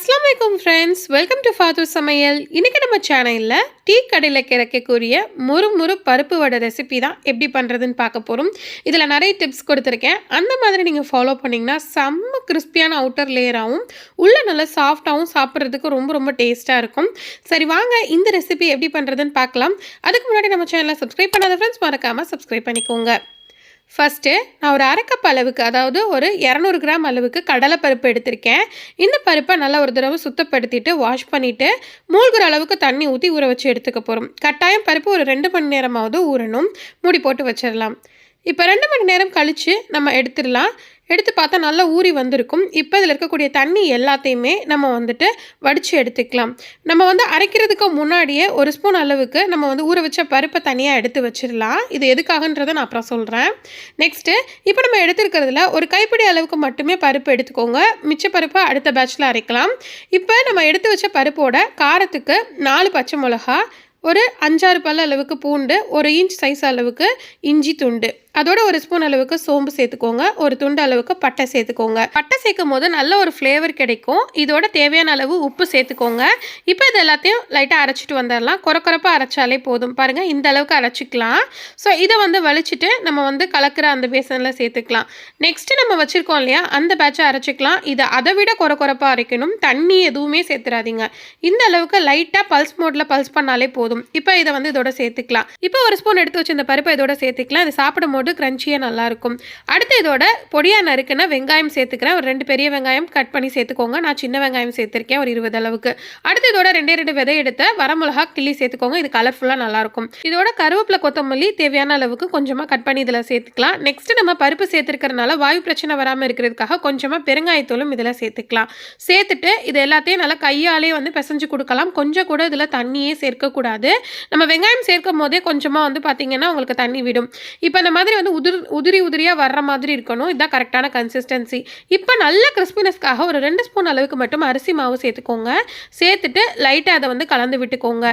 Friends welcome to ஃபாதூர் சமையல் இன்றைக்கி நம்ம சேனலில் டீ கடையில் கிடைக்கக்கூடிய முறு முறு பருப்பு வடை ரெசிபி தான் எப்படி பண்ணுறதுன்னு பார்க்க போகிறோம் இதில் நிறைய டிப்ஸ் கொடுத்துருக்கேன். அந்த மாதிரி நீங்கள் ஃபாலோ பண்ணிங்கன்னா செம்ம கிறிஸ்பியான அவுட்டர் லேயராகவும் உள்ளே நல்லா சாஃப்டாகவும் சாப்பிட்றதுக்கு ரொம்ப ரொம்ப டேஸ்ட்டாக இருக்கும். சரி வாங்க இந்த ரெசிபி எப்படி பண்ணுறதுன்னு பார்க்கலாம். அதுக்கு முன்னாடி நம்ம சேனலை சப்ஸ்கிரைப் பண்ணாத ஃப்ரெண்ட்ஸ் மறக்காமல் சப்ஸ்கிரைப் பண்ணிக்கோங்க. ஃபஸ்ட்டு நான் ஒரு அரைக்கப் அளவுக்கு அதாவது ஒரு இரநூறு கிராம் அளவுக்கு கடலைப்பருப்பு எடுத்திருக்கேன். இந்த பருப்பை நல்லா ஒரு தடவை சுத்தப்படுத்திட்டு வாஷ் பண்ணிவிட்டு மூழ்கிற அளவுக்கு தண்ணி ஊற்றி ஊற வச்சு எடுத்துக்க போகிறோம் கட்டாயம் பருப்பு ஒரு ரெண்டு மணி நேரமாவது ஊறணும். மூடி போட்டு வச்சிடலாம். இப்போ ரெண்டு மணி நேரம் கழித்து நம்ம எடுத்துடலாம். எடுத்து பார்த்தா நல்லா ஊறி வந்திருக்கும். இப்போ இதில் இருக்கக்கூடிய தண்ணி எல்லாத்தையுமே நம்ம வந்துட்டு வடித்து எடுத்துக்கலாம். நம்ம வந்து அரைக்கிறதுக்கு முன்னாடியே ஒரு ஸ்பூன் அளவுக்கு நம்ம வந்து ஊற வச்ச பருப்பை தனியாக எடுத்து வச்சிடலாம். இது எதுக்காகன்றதை நான் அப்புறம் சொல்கிறேன் நெக்ஸ்ட்டு இப்போ நம்ம எடுத்துருக்கிறதுல ஒரு கைப்பிடி அளவுக்கு மட்டுமே பருப்பு எடுத்துக்கோங்க. மிச்ச பருப்பை அடுத்த பேட்சில் அரைக்கலாம். இப்போ நம்ம எடுத்து வச்ச பருப்போட காரத்துக்கு நாலு பச்சை மிளகா ஒரு அஞ்சாறு பல்ல அளவுக்கு பூண்டு ஒரு இன்ச் சைஸ் அளவுக்கு இஞ்சி துண்டு. அதோட ஒரு ஸ்பூன் அளவுக்கு சோம்பு சேர்த்துக்கோங்க. ஒரு துண்டு அளவுக்கு பட்டை சேர்த்துக்கோங்க. பட்டை சேர்க்கும் போது நல்ல ஒரு ஃப்ளேவர் கிடைக்கும். இதோட தேவையான அளவு உப்பு சேர்த்துக்கோங்க. இப்போ இது எல்லாத்தையும் லைட்டாக அரைச்சிட்டு வந்துடலாம். குறக்குறப்பாக அரைச்சாலே போதும். பாருங்கள் இந்த அளவுக்கு அரைச்சிக்கலாம். ஸோ இதை வந்து வலிச்சுட்டு நம்ம வந்து கலக்கிற அந்த பேசனில் சேர்த்துக்கலாம். நெக்ஸ்ட்டு நம்ம வச்சுருக்கோம் இல்லையா? அந்த பேட்சை அரைச்சிக்கலாம். இதை அதை விட குறக்குறப்பாக அரைக்கணும். தண்ணி எதுவுமே சேர்த்துறாதீங்க. இந்த அளவுக்கு லைட்டாக பல்ஸ் மோடில் பல்ஸ் பண்ணாலே போதும். இப்போ இதை வந்து இதோட சேர்த்துக்கலாம். இப்போ ஒரு ஸ்பூன் எடுத்து வச்சு இந்த பருப்பை இதோட சேர்த்துக்கலாம். இது சாப்பிடும் போது க்ரன்ச்சியாக நல்லாயிருக்கும் அடுத்து இதோட பொடியாக நறுக்குன்னா வெங்காயம் சேர்த்துக்கிறேன். ஒரு ரெண்டு பெரிய வெங்காயம் கட் பண்ணி சேர்த்துக்கோங்க. நான் சின்ன வெங்காயம் சேர்த்துருக்கேன். ஒரு இருபது அளவுக்கு. அடுத்து இதோட ரெண்டே ரெண்டு விதை எடுத்த வரமிளகா கிள்ளி சேர்த்துக்கோங்க. இது கலர்ஃபுல்லாக நல்லாயிருக்கும் இதோட கருவேப்பிலை கொத்தமல்லி தேவையான அளவுக்கு கொஞ்சமாக கட் பண்ணி இதில் சேர்த்துக்கலாம். நெக்ஸ்ட் நம்ம பருப்பு சேர்த்துருக்கறனால வாயு பிரச்சனை வராமல் இருக்கிறதுக்காக கொஞ்சமாக பெருங்காயத்தூளும் இதில் சேர்த்துக்கலாம். சேர்த்துட்டு இது எல்லாத்தையும் நல்லா கையாலே வந்து பிசைஞ்சு கொடுக்கலாம். கொஞ்சம் கூட இதில் தண்ணியே சேர்க்கக்கூடாது. நம்ம வெங்காயம் சேர்க்கும் போதே கொஞ்சமாக வந்து பார்த்திங்கன்னா உங்களுக்கு தண்ணி விடும். இப்போ இந்த மாதிரி வந்து உதிர் உதிரி உதிரியாக வர்ற மாதிரி இருக்கணும். இதுதான் கரெக்டான கன்சிஸ்டன்சி இப்போ நல்ல கிறிஸ்பினஸ்க்காக ஒரு ரெண்டு ஸ்பூன் அளவுக்கு மட்டும் அரிசி மாவு சேர்த்துக்கோங்க. சேர்த்துட்டு லைட்டாக அதை வந்து கலந்து விட்டுக்கோங்க.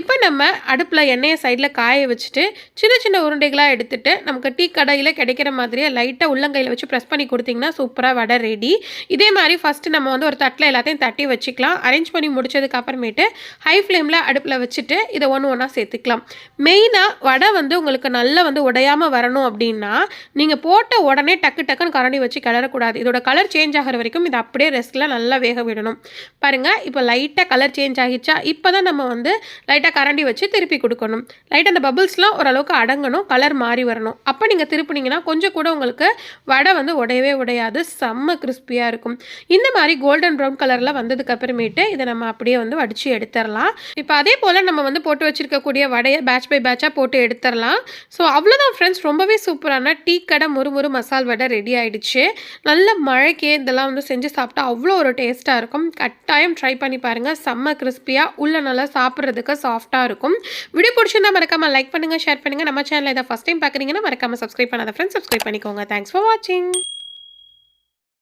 இப்போ நம்ம அடுப்பில் எண்ணெயை சைடில் காய வச்சுட்டு சின்ன சின்ன உருண்டைகளாக எடுத்துட்டு நமக்கு டீ கடையில் கிடைக்கிற மாதிரியே லைட்டாக உள்ளங்கையில் வச்சு ப்ரெஸ் பண்ணி கொடுத்தீங்கன்னா சூப்பராக வடை ரெடி இதே மாதிரி ஃபஸ்ட்டு நம்ம வந்து ஒரு தட்டில் எல்லாத்தையும் தட்டி வச்சுக்கலாம். அரேஞ்ச் பண்ணி முடிச்சதுக்கு அப்புறமேட்டு ஹை ஃப்ளேமில் அடுப்பில் வச்சுட்டு இதை ஒன்று ஒன்றா சேர்த்துக்கலாம். மெயினாக வடை வந்து உங்களுக்கு நல்லா வந்து உடையாமல் வரணும் அப்படின்னா நீங்கள் போட்ட உடனே டக்கு டக்குன்னு கரண்டி வச்சு கிளறக்கூடாது. இதோட கலர் சேஞ்ச் ஆகிற வரைக்கும் இதை அப்படியே ரெஸ்ட்டில் நல்லா வேக விடணும். பாருங்கள் இப்போ லைட்டாக கலர் சேஞ்ச் ஆகிடுச்சா? இப்போ தான் நம்ம வந்து லைட்டாக கரண்டி வச்சு திருப்பி கொடுக்கணும். லைட்டாக அந்த பபுள்ஸ்லாம் ஓரளவுக்கு அடங்கணும் கலர் மாறி வரணும். அப்போ நீங்கள் திருப்பினீங்கன்னா கொஞ்சம் கூட உங்களுக்கு வடை வந்து உடையவே உடையாது. செம்ம கிறிஸ்பியாக இருக்கும். இந்த மாதிரி கோல்டன் ப்ரௌன் கலரில் வந்ததுக்கு அப்புறமேட்டு இதை நம்ம அப்படியே வந்து வடித்து எடுத்துடலாம் இப்போ அதே போல் நம்ம வந்து போட்டு வச்சுருக்கக்கூடிய வடையை பேட்ச் பை பேட்சாக போட்டு எடுத்துடலாம் ஸோ அவ்வளோதான் ஃப்ரெண்ட்ஸ் ரொம்பவே சூப்பரான டீ கடை முறுமுறு மசால் வடை ரெடி ஆகிடுச்சு நல்ல மழைக்கே இதெல்லாம் வந்து செஞ்சு சாப்பிட்டா அவ்வளோ ஒரு டேஸ்ட்டாக இருக்கும். கட்டாயம் ட்ரை பண்ணி பாருங்கள் செம்ம கிறிஸ்பியாக உள்ளே நல்லா சாப்பிட்றதுக்கு சாஃப்டாக இருக்கும். வீடியோ பிடிச்சிருந்தா மறக்காமல் லைக் பண்ணுங்கள் ஷேர் பண்ணுங்கள் நம்ம சேனலில் இதை ஃபஸ்ட் டைம் பார்க்குறீங்கன்னா மறக்காமல் சப்ஸ்கிரைப் பண்ணாத ஃப்ரெண்ட்ஸ் சப்ஸ்கிரைப் பண்ணிக்கோங்க. தேங்க்ஸ் ஃபார் வாட்சிங்